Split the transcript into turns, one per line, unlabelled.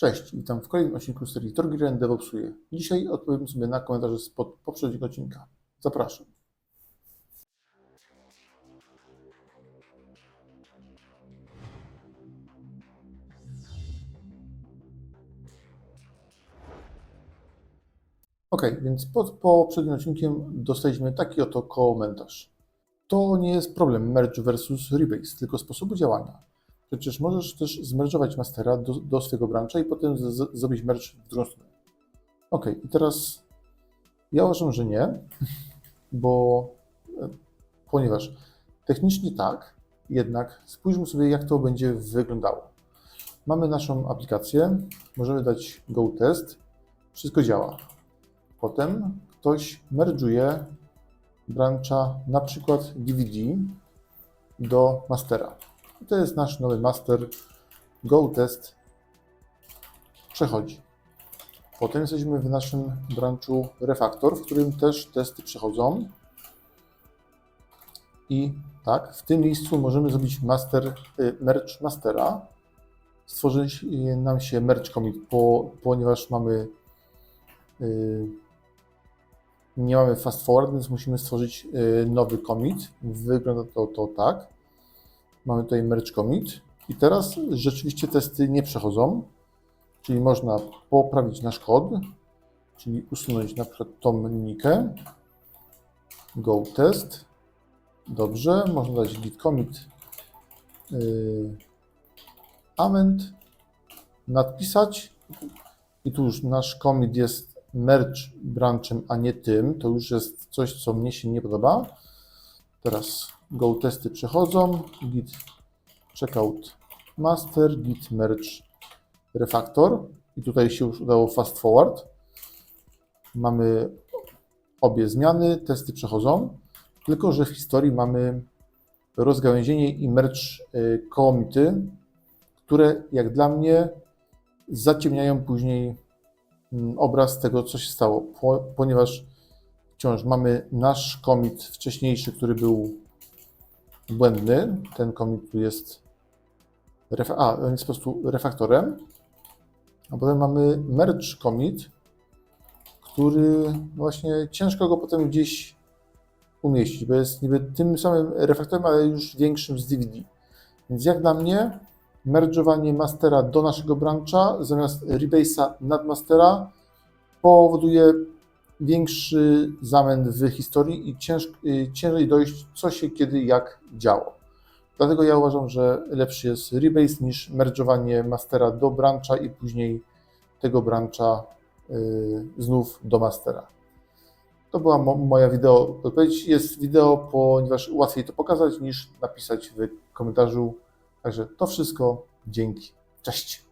Cześć, witam w kolejnym odcinku serii Torgiren DevOpsuje. Dzisiaj odpowiem sobie na komentarze spod poprzedniego odcinka. Zapraszam. Ok, więc pod poprzednim odcinkiem dostaliśmy taki oto komentarz. To nie jest problem merge versus rebase, tylko sposobu działania. Przecież możesz też zmerżować mastera do, do swojego brancha i potem z, z, zrobić merge w drugą stronę. Ok, i teraz ja uważam, że nie, bo e, ponieważ technicznie tak, jednak spójrzmy sobie, jak to będzie wyglądało. Mamy naszą aplikację, możemy dać go test, wszystko działa. Potem ktoś merge'uje brancha, na przykład DVD do mastera. I to jest nasz nowy master. Go test przechodzi. Potem jesteśmy w naszym branchu refactor, w którym też testy przechodzą. I tak, w tym miejscu możemy zrobić master, y, merge mastera. Stworzyć y, nam się merge commit, po, ponieważ mamy y, nie mamy fast forward, więc musimy stworzyć y, nowy commit. Wygląda to, to tak. Mamy tutaj merge commit i teraz rzeczywiście testy nie przechodzą, czyli można poprawić nasz kod, czyli usunąć na przykład tą linijkę, go test, dobrze, można dać git commit yy, amend, nadpisać. I tu już nasz commit jest merge branchem, a nie tym, to już jest coś, co mnie się nie podoba. Teraz go testy przechodzą, git checkout master, git merge refactor i tutaj się już udało fast forward. Mamy obie zmiany, testy przechodzą, tylko że w historii mamy rozgałęzienie i merge y, commity, które jak dla mnie zaciemniają później mm, obraz tego, co się stało, po- ponieważ wciąż mamy nasz commit wcześniejszy, który był błędny. Ten commit tu jest. A, on jest po prostu refaktorem. A potem mamy merge commit, który właśnie ciężko go potem gdzieś umieścić, bo jest niby tym samym refaktorem, ale już większym z DVD. Więc jak dla mnie, merge'owanie mastera do naszego brancha zamiast rebase'a nad mastera powoduje większy zamęt w historii i cięż, y, ciężej dojść, co się kiedy jak działo. Dlatego ja uważam, że lepszy jest rebase niż merge'owanie mastera do brancha i później tego brancha y, znów do mastera. To była mo- moja wideo odpowiedź. Jest wideo, ponieważ łatwiej to pokazać niż napisać w komentarzu. Także to wszystko. Dzięki. Cześć.